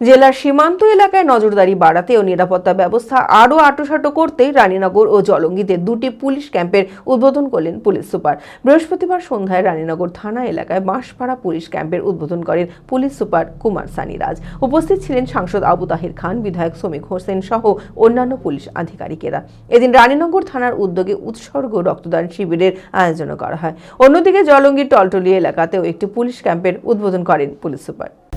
জেলার সীমান্ত এলাকায় নজরদারি বাড়াতে ও নিরাপত্তা ব্যবস্থা আরও আটোসাটো করতে রানীনগর ও জলঙ্গিতে দুটি পুলিশ ক্যাম্পের উদ্বোধন করলেন পুলিশ সুপার। বৃহস্পতিবার সন্ধ্যায় রানীনগর থানা এলাকায় বাঁশপাড়া পুলিশ ক্যাম্পের উদ্বোধন করেন পুলিশ সুপার কুমার সানিরাজ। উপস্থিত ছিলেন সাংসদ আবু তাহির খান, বিধায়ক শ্রমিক হোসেন সহ অন্যান্য পুলিশ আধিকারিকেরা। এদিন রানীনগর থানার উদ্যোগে উৎসর্গ রক্তদান শিবিরের আয়োজন করা হয়। অন্যদিকে জলঙ্গির টলটলি এলাকাতেও একটি পুলিশ ক্যাম্পের উদ্বোধন করেন পুলিশ সুপার।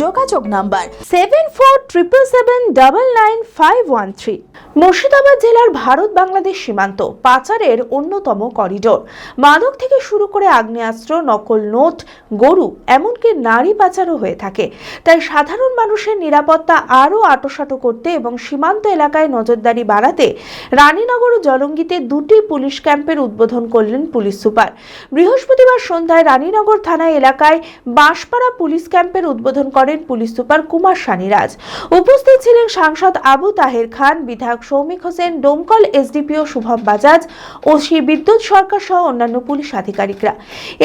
যোগাযোগ number seven four triple seven double nine five one three Murshidabad জেলার ভারত বাংলাদেশ সীমান্ত, পাচারের অন্যতম করিডোর। মাদক থেকে শুরু করে আগ্নেয়াস্ত্র, নকল নোট, গরু, এমনকি নারী পাচারও হয়ে থাকে। তাই সাধারণ মানুষের নিরাপত্তা আরও আটোসাটো করতে এবং সীমান্ত এলাকায় নজরদারি বাড়াতে রানীনগর ও জলঙ্গিতে দুটি পুলিশ ক্যাম্পের উদ্বোধন করলেন পুলিশ সুপার। বৃহস্পতিবার সন্ধ্যায় রানীনগর থানা এলাকায় বাঁশপাড়া পুলিশ ক্যাম্পের উদ্বোধন করেন পুলিশ সুপার কুমার সানিরাজ উপস্থিত ছিলেন সাংসদ আবু তাহের খান, বিধায়ক সৌমিক হোসেন, ডোমকল এসডিপিও শুভম বাজাজ ও শ্রী বিদ্যুৎ সরকার সহ অন্যান্য পুলিশ আধিকারিকরা।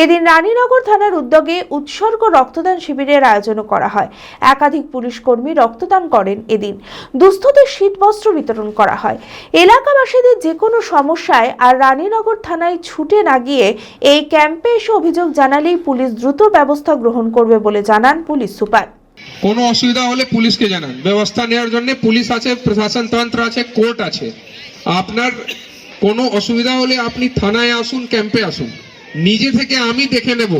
এদিন রানীনগর থানার উদ্যোগে উৎসর্গ রক্তদান শিবিরের আয়োজনও করা হয়। একাধিক পুলিশ কর্মী রক্তদান করেন এদিন। দুস্থদের শীতবস্ত্র বিতরণ করা হয়। এলাকাবাসীদের যে কোনো সমস্যায় আর রানীনগর থানায় ছুটে না গিয়ে এই ক্যাম্পে এসে অভিযোগ জানালেই পুলিশ দ্রুত ব্যবস্থা গ্রহণ করবে বলে জানান পুলিশ সুপার। কোনো অসুবিধা হলে পুলিশকে জানান। ব্যবস্থা নেওয়ার জন্য পুলিশ আছে প্রশাসন তন্ত্র আছে কোর্ট আছে। আপনার কোনো অসুবিধা হলে আপনি থানায় আসুন ক্যাম্পে আসুন। নিজে থেকে আমি দেখে নেব।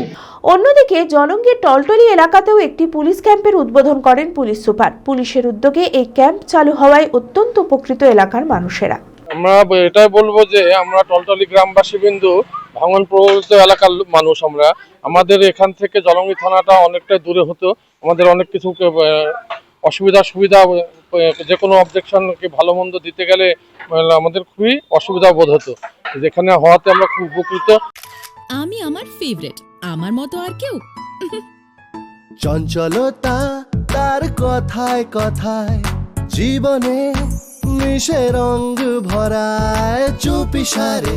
অন্যদিকে জলঙ্গির টলটলি এলাকাতেও একটি পুলিশ ক্যাম্পের উদ্বোধন করেন পুলিশ সুপার। পুলিশের উদ্যোগে এই ক্যাম্প চালু হওয়ায় অত্যন্ত উপকৃত এলাকার মানুষেরা। আমরা এটাই বলব যে আমরা টলটলি গ্রামবাসী বিন্দু ভাঙন প্রভাবিত এলাকার মানুষ আমরা। আমাদের এখান থেকে জলঙ্গি থানাটা অনেকটাই দূরে হতো। আমাদের অনেক কিছু অসুবিধা সুবিধা যে কোনো অবজেকশন ভালো মন্দ দিতে গেলে আমাদের খুবই অসুবিধা বোধ হতো। যেখানে হওয়াতে আমরা খুব উপকৃত। আমি আমার ফেভারিট আমার মতো আর কেউ? চঞ্চলতা তার কথায় কথায় জীবনে মিশে রঙ ভরায় চুপি সারে।